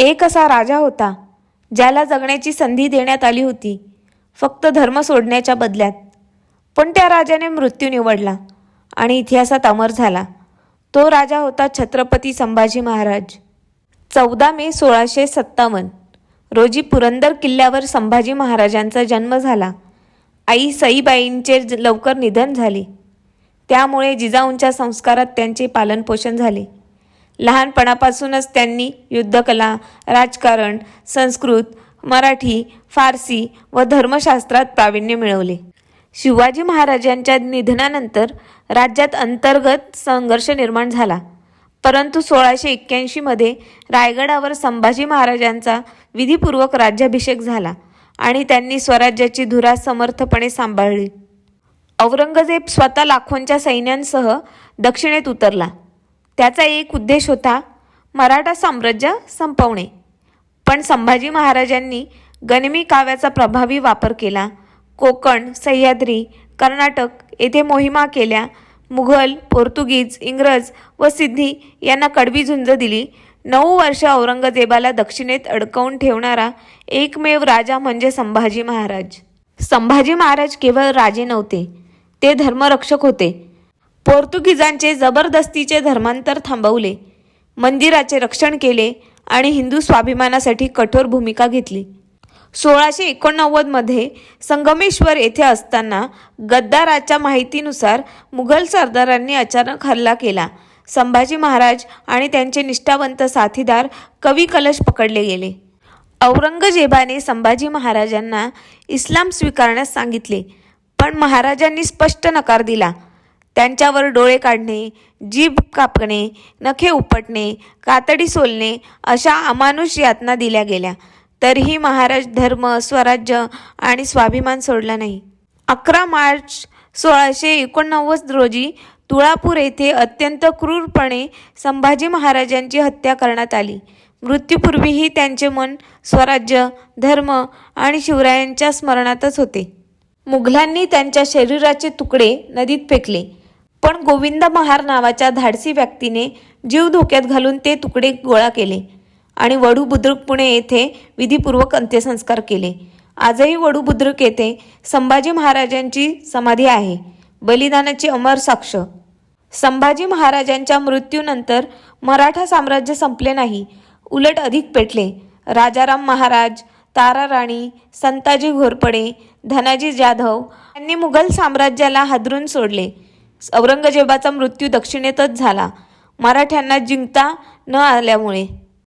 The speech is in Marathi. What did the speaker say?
एक असा राजा होता ज्याला जगण्याची संधी देण्यात आली होती फक्त धर्म सोडण्याच्या बदल्यात. पण त्या राजाने मृत्यू निवडला आणि इतिहासात अमर झाला. तो राजा होता छत्रपती संभाजी महाराज. चौदा मे सोळाशे सत्तावन्न रोजी पुरंदर किल्ल्यावर संभाजी महाराजांचा जन्म झाला. आई सईबाईंचे ज- लवकर निधन झाले. त्यामुळे जिजाऊंच्या संस्कारात त्यांचे पालनपोषण झाले. लहानपणापासूनच त्यांनी युद्धकला राजकारण संस्कृत मराठी फारसी व धर्मशास्त्रात प्रावीण्य मिळवले. शिवाजी महाराजांच्या निधनानंतर राज्यात अंतर्गत संघर्ष निर्माण झाला. परंतु सोळाशे एक्क्याऐंशीमध्ये रायगडावर संभाजी महाराजांचा विधीपूर्वक राज्याभिषेक झाला आणि त्यांनी स्वराज्याची धुरा समर्थपणे सांभाळली. औरंगजेब स्वतः लाखोंच्या सैन्यांसह दक्षिणेत उतरला. त्याचा एक उद्देश होता मराठा साम्राज्य संपवणे. पण संभाजी महाराजांनी गनिमी काव्याचा प्रभावी वापर केला. कोकण सह्याद्री कर्नाटक येथे मोहिमा केल्या. मुघल पोर्तुगीज इंग्रज व सिद्धी यांना कडवी झुंज दिली. नऊ वर्ष औरंगजेबाला दक्षिणेत अडकवून ठेवणारा एकमेव राजा म्हणजे संभाजी महाराज. संभाजी महाराज केवळ राजे नव्हते ते धर्मरक्षक होते. पोर्तुगीजांचे जबरदस्तीचे धर्मांतर थांबवले मंदिराचे रक्षण केले आणि हिंदू स्वाभिमानासाठी कठोर भूमिका घेतली. सोळाशे एकोणनव्वदमध्ये संगमेश्वर येथे असताना गद्दाराच्या माहितीनुसार मुघल सरदारांनी अचानक हल्ला केला. संभाजी महाराज आणि त्यांचे निष्ठावंत साथीदार कवी कलश पकडले गेले. औरंगजेबाने संभाजी महाराजांना इस्लाम स्वीकारण्यास सांगितले पण महाराजांनी स्पष्ट नकार दिला. त्यांच्यावर डोळे काढणे जीभ कापणे नखे उपटणे कातडी सोलणे अशा अमानुष यातना दिल्या गेल्या. तरीही महाराज धर्म स्वराज्य आणि स्वाभिमान सोडला नाही. अकरा मार्च सोळाशे एकोणनव्वद रोजी तुळापूर येथे अत्यंत क्रूरपणे संभाजी महाराजांची हत्या करण्यात आली. मृत्यूपूर्वीही त्यांचे मन स्वराज्य धर्म आणि शिवरायांच्या स्मरणातच होते. मुघलांनी त्यांच्या शरीराचे तुकडे नदीत फेकले. पण गोविंद महार नावाच्या धाडसी व्यक्तीने जीव धोक्यात घालून ते तुकडे गोळा केले आणि वडू बुद्रुक पुणे येथे विधीपूर्वक अंत्यसंस्कार केले. आजही वडू बुद्रुक येथे संभाजी महाराजांची समाधी आहे. बलिदानाची अमर साक्ष. संभाजी महाराजांच्या मृत्यूनंतर मराठा साम्राज्य संपले नाही. उलट अधिक पेटले. राजाराम महाराज तारा राणी संताजी घोरपडे धनाजी जाधव यांनी मुघल साम्राज्याला हादरून सोडले. औरंगजेबाचा मृत्यू दक्षिणेतच झाला. मराठ्यांना जिंकता न आल्यामुळे.